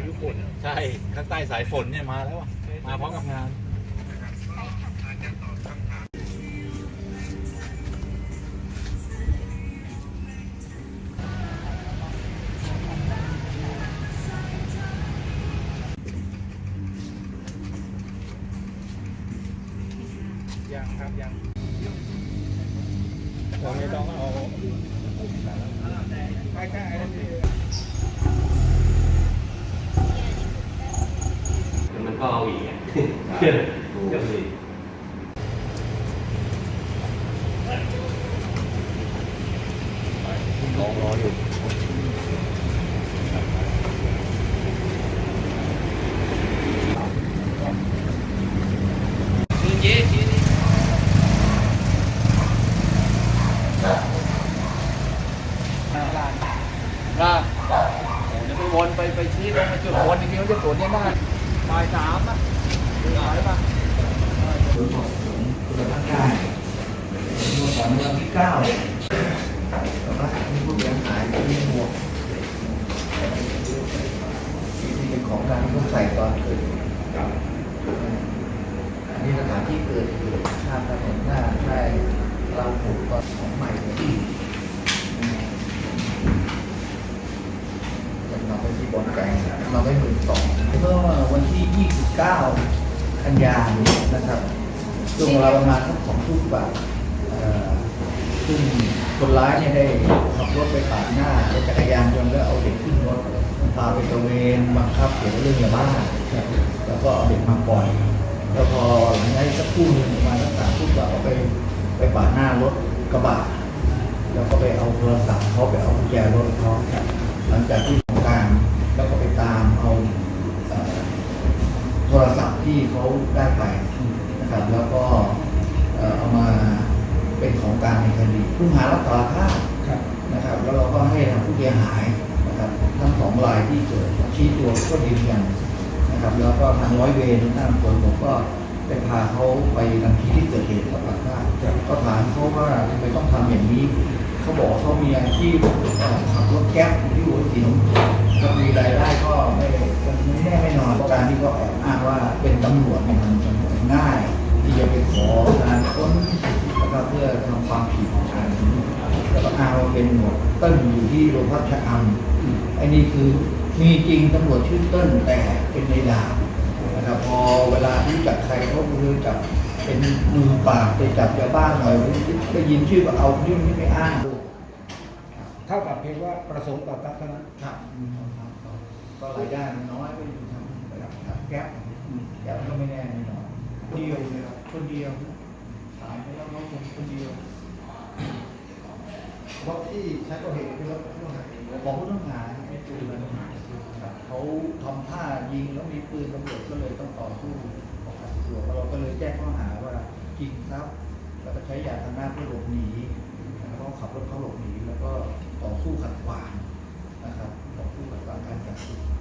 จะเล็กใต้พายุฝนใช่ข้างใต้สายฝนเนี่ยมาแล้วอะมาพร้อมกับงานยังครับยังเราไม่ต้องเอาใกล้ๆนั่นเอง มัน ก็เอาอีกอะเดี๋ยวสิรอรออยู่นะเดี๋ยวไปวนไปไปชี้ลงมาจุดวนจริงๆเขาจะตรวจเนี่ยได้ บ่ายสามอะถึงหายป่ะคุณภาพได้เมื่อก่อนเมื่อวันที่เก้าแต่ว่ามีผู้เสียหายที่หมวกที่เป็นของกลารที่เขาใส่ตอนเกิดเหตุอันนี้สถานที่เกิดเหตุชาติถนนหน้าใช่เราผูกตอนของใหม่เลยที่เป็นมาไปที่บนแกงมาไปหมื่นสองเมื่อวันที่ 29กันยายนนะครับช่วงเวลาประมาณสักสองทุ่มกว่าซึ่งคนร้ายเนี่ยได้ขับรถไปปาดหน้ารถจักรยานยนต์แล้วเอาเด็กขึ้นรถพาไปตระเวนบังคับเกี่ยวกับเรื่องยาบ้าแล้วก็เอาเด็กมาปล่อย แล้วพอหลังจากนั้นสักครู่หนึ่งประมาณสักสามทุ่มกว่าเขาไปไปปาดหน้ารถกระบะแล้วก็ไปเอาโทรศัพท์เขาไปเอากุญแจรถเขาหลังจากที่ของกลารแล้วก็ไปตามเอาเอ่อ โทรศัพ ที่เขาได้ไปนะครับแล้วก็เอามาเป็นของกลารในคดีผู้หารับสารภาพนะครับ แล้วเราก็ให้ทางผู้เสียหายนะครับทั้งสองรายที่เกิดชี้ตัวก็ยืนยันนะครับ แล้วก็ทางร้อยเวรทางคนผมก็ไปพาเขาไปนที่ที่เกิดเหตุรับสารภาพก็ถามเขาว่าทำไมต้องทำอย่างนี้เขาบอกเขามีอาชีพขับรถแก๊ปที่หัวหินก็มีรายได้ก็ไม่ไม่แน่ไม่นอนการที่เขาแอบอ้างว่าเป็นตำรวจเนี่ยมันมันง่าย ที่จะไปขอการค้นนะครับเพื่อทำความผิดอะไรอย่างนี้แล้วก็อ้างว่าเป็นหมวดเต้นอยู่ที่โรงพักชะอำไอ้นี่คือมีจริงตำรวจชื่อเต้นแต่เป็นในดาบนะครับพอเวลาที่จับใครเขาคือจับเป็นมือปราบไปจับยาบ้าหน่อยได้ยินชื่อก็เอายื่นที่ไม่อ้างดูเท่ากับเพียงว่าประสงค์ต่อทรัพย์เท่านั้นครับก็รายได้มันน้อยก็อยู่ทำแบบ แก๊ปแก๊ปก็ไม่แน่ไม่นอนเดียวเลยครับคนเดียวขายไปแล้วน้องผมคนเดียวเพราะที่ใช้ก่อเหตุเป็นรถผู้ต้องหาของผู้ต้องหาไม่ปืนครับเขาทำท่ายิงแล้วมีปืนตำรวจก็เลยต้องต่อสู้ออกจากตัวเราก็เลยแจ้งข้อหาว่ายิงทรัพย์แล้วก็ใช้ยาทางหน้าเพื่อหลบหนีแล้วก็ขับรถเขาหลบหนีแล้วก็ต่อสู้ขัดขวางนะครับต่อสู้ขัดขวางการจับกุม